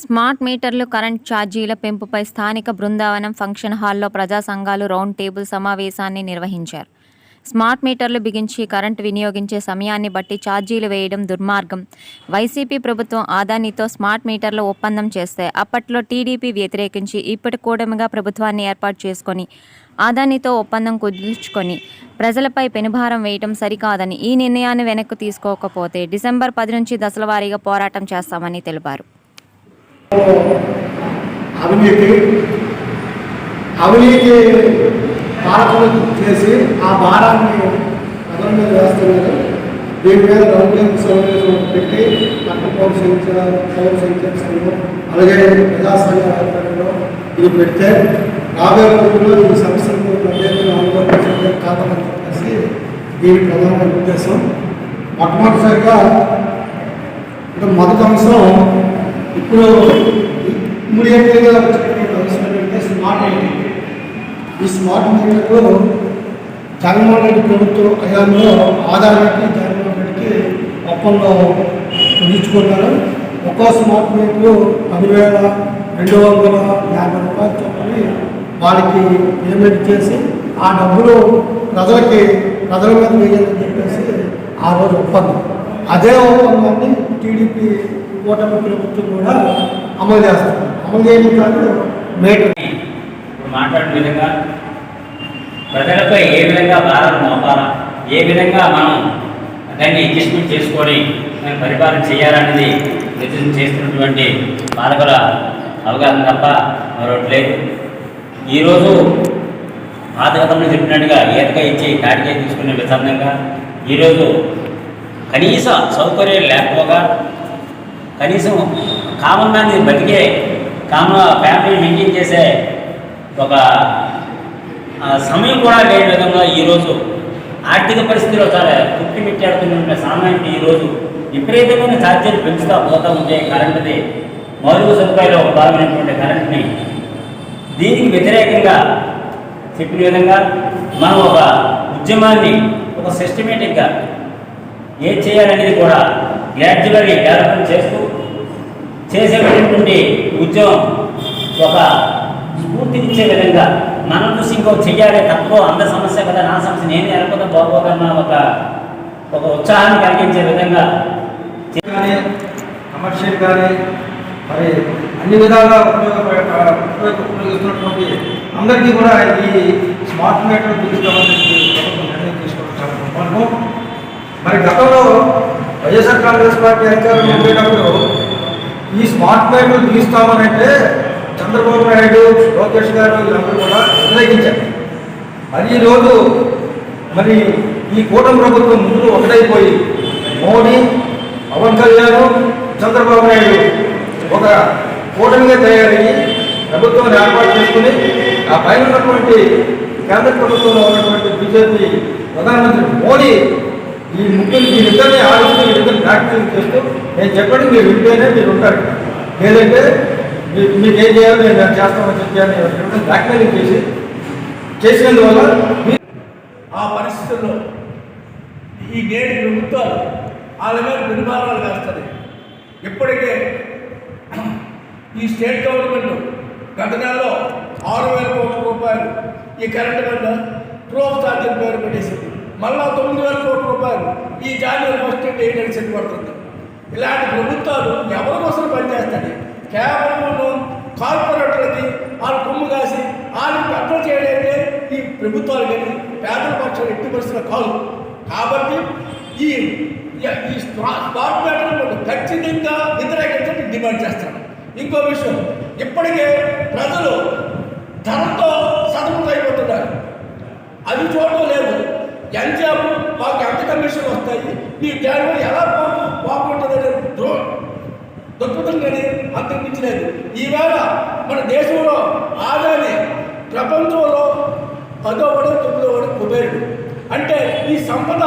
Smart మీటర్లు current ఛార్జీల పెంపుపై స్థానిక బృందావనం ఫంక్షన్ హాల్లో ప్రజా సంఘాలు రౌండ్ టేబుల్ సమావేశాన్ని నిర్వహించారు. స్మార్ట్ మీటర్లు బిగించి కరెంటు వినియోగించే సమయాన్ని బట్టి ఛార్జీలు వేయడం దుర్మార్గం. వైసీపీ ప్రభుత్వం ఆదానితో స్మార్ట్ మీటర్ల ఒప్పందం చేస్తే అప్పట్లో టీడీపీ వ్యతిరేకించి ఇప్పటి కూడమిగా ప్రభుత్వాన్ని ఏర్పాటు చేసుకొని ఆదానితో ఒప్పందం కుదుర్చుకొని ప్రజలపై పెనుభారం వేయటం సరికాదని ఈ నిర్ణయాన్ని వెనక్కు తీసుకోకపోతే డిసెంబర్ పది నుంచి దశల వారీగా పోరాటం చేస్తామని తెలిపారు. అవినీతి. అవినీతి పాలకులు చేసి ఆ భారాన్ని ప్రజల మీద వేస్తున్నారు. దీని మీద గవర్నమెంట్ సౌకర్యం పెట్టి పట్ట పౌర పౌర అలాగే ప్రజా సంఘ ఇది పెడితే రాబోయే రోజుల్లో ఈ సమస్యలను ప్రజలను అనుభవించే కాదని చెప్పేసి దీని ప్రధాన ఉద్దేశం. మొట్టమొదటిసారిగా అంటే మొదటి అంశం ఇప్పుడు ఇమ్మీడియట్గా వచ్చేటువంటి అంశం స్మార్ట్ మీటర్ ఈ స్మార్ట్ మీటర్లు జగన్మోహన్ రెడ్డి ప్రభుత్వం హయాంలో ఆధారానికి జగన్మోహన్ రెడ్డికి ఒప్పందం కుదుర్చుకున్నారు. ఒక్కో స్మార్ట్ మీటర్ పదివేల రెండు వందల యాభై రూపాయలు చెప్పని వాళ్ళకి పేమెంట్ చేసి ఆ డబ్బులు ప్రజలకి ప్రజల మీద వేయాలని చెప్పేసి ఆ రోజు ఒప్పందం. అదే ఒప్పందాన్ని టీడీపీ కూటమి ప్రభుత్వం కూడా అమలు చేస్తారు. అమలు చేయడం కాదు మీటర్ ఇప్పుడు మాట్లాడిన విధంగా ప్రజలపై ఏ విధంగా భారం మోపాలా? ఏ విధంగా మనం దాన్ని అడ్జస్ట్మెంట్ చేసుకొని మనం పరిపాలన చేయాలనేది నిర్దేశం చేస్తున్నటువంటి పాలకుల అవగాహన తప్ప మరొకటి లేదు. ఈరోజు పాతగతంలో చెప్పినట్టుగా ఈతగా ఇచ్చి తాటికాయ తీసుకునే విధానంగా ఈరోజు కనీస సౌకర్యాలు లేకపోగా కనీసం కామన్ మ్యాన్ బతికే కామన్ ఫ్యామిలీ మెయింటైన్ చేసే ఒక సమయం కూడా లేని విధంగా ఈరోజు ఆర్థిక పరిస్థితిలో చాలా కుట్టి పెట్టాడుతున్న సామాన్యుడు ఈరోజు విపరీతమైన ఛార్జీలు పెంచుతూ పోతూ ఉంటే కరెంటుది మౌలిక సదుపాయాలు ఒక భాగమైనటువంటి కరెంట్ని దీనికి వ్యతిరేకంగా చెప్పిన విధంగా మనం ఒక ఉద్యమాన్ని ఒక సిస్టమేటిక్గా ఏం చేయాలనేది కూడా గ్రాడ్యువల్లీ డెవలప్మెంట్ చేస్తూ చేసేటటువంటి ఉద్యమం ఒక స్ఫూర్తినిచ్చే విధంగా మనం చూసి ఇంకో చెయ్యాలి తక్కువ అందరి సమస్య కదా నా సమస్య నేను ఎరకపోతే బాగోదన్న ఒక ఒక ఉత్సాహాన్ని కలిగించే విధంగా కమర్షియల్ కానీ మరి అన్ని విధాలుగా ఉపయోగపడే ఉపయోగిస్తున్నటువంటి అందరికీ కూడా ఈ స్మార్ట్ మీటర్ తీసుకోవాలని ప్రభుత్వం నిర్ణయం తీసుకోవడం చాలా మరి గతంలో వైఎస్ఆర్ కాంగ్రెస్ పార్టీ అధికారంలో ఉండేటప్పుడు ఈ స్మార్ట్ మీటర్లు తీస్తామనంటే చంద్రబాబు నాయుడు లోకేష్ గారు వీళ్ళందరూ కూడా వ్యతిరేకించారు. మరి ఈరోజు మరి ఈ కూటమి ప్రభుత్వం ముందు ఒకటైపోయి మోడీ పవన్ కళ్యాణ్ చంద్రబాబు నాయుడు ఒక కూటమిగా తయారయ్యి ప్రభుత్వాన్ని ఏర్పాటు చేసుకుని ఆ పైన ఉన్నటువంటి కేంద్ర ప్రభుత్వంలో ఉన్నటువంటి బీజేపీ ప్రధానమంత్రి మోడీ ఈ ముగ్గురు వీరిద్దరిని ఆలోచన వీరిద్దరిని ప్రాక్టీస్ చేస్తూ నేను చెప్పండి మీరు వింటేనే మీరు ఉంటారు. లేదంటే మీ- మీకు ఏం చేయాలి నేను చేస్తామని చెప్పాను బ్లాక్మెయిలింగ్ చేసి చేసినందువల్ల మీ- ఆ పరిస్థితుల్లో ఈ నేటి ప్రభుత్వాలు వాళ్ళ మీద నిర్మాణాలు వేస్తుంది ఇప్పటికే ఈ స్టేట్ గవర్నమెంట్ గత నెలలో ఆరు వేల కోట్ల రూపాయలు ఈ కరెంటు మీద ప్రోత్సాహం పేరు పెట్టేసింది. మళ్ళా తొమ్మిది వేల కోట్ల రూపాయలు ఈ జాన్యువరి ఫస్ట్ ఎయిట్ సెట్ పడుతుంది. ఇలాంటి ప్రభుత్వాలు ఎవరి కోసం పనిచేస్తాయి? కేవలం కార్పొరేట్లకి వాళ్ళు కొమ్ము కాసి వాళ్ళు కట్టలు చేయడైతే ఈ ప్రభుత్వాలు కానీ పేదల పక్షాలు ఎట్టి పరిస్థితులు కాదు. కాబట్టి ఈ ఈ కార్పొరేటర్లు ఖచ్చితంగా వ్యతిరేకించడానికి డిమాండ్ చేస్తాను ఇంకో విషయం ఇప్పటికే ప్రజలు ధనంతో సతమతమైపోతున్నారు అది చూడడం. మాకు వస్తాయి. ఈ డాడీ ఎలా బాగుంటుందనే ద్రో దృక్పథం కానీ అంతరించలేదు ఈవేళ మన దేశంలో ఆదాని ప్రపంచంలో పదో వాడు కుబేరుడు. అంటే ఈ సంపద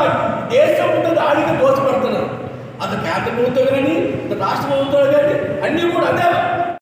దేశం ఉంటుంది ఆడికి దోచబడుతున్నారు అది కేంద్ర ప్రభుత్వం కానీ రాష్ట్ర ప్రభుత్వం కానీ అన్నీ కూడా అదే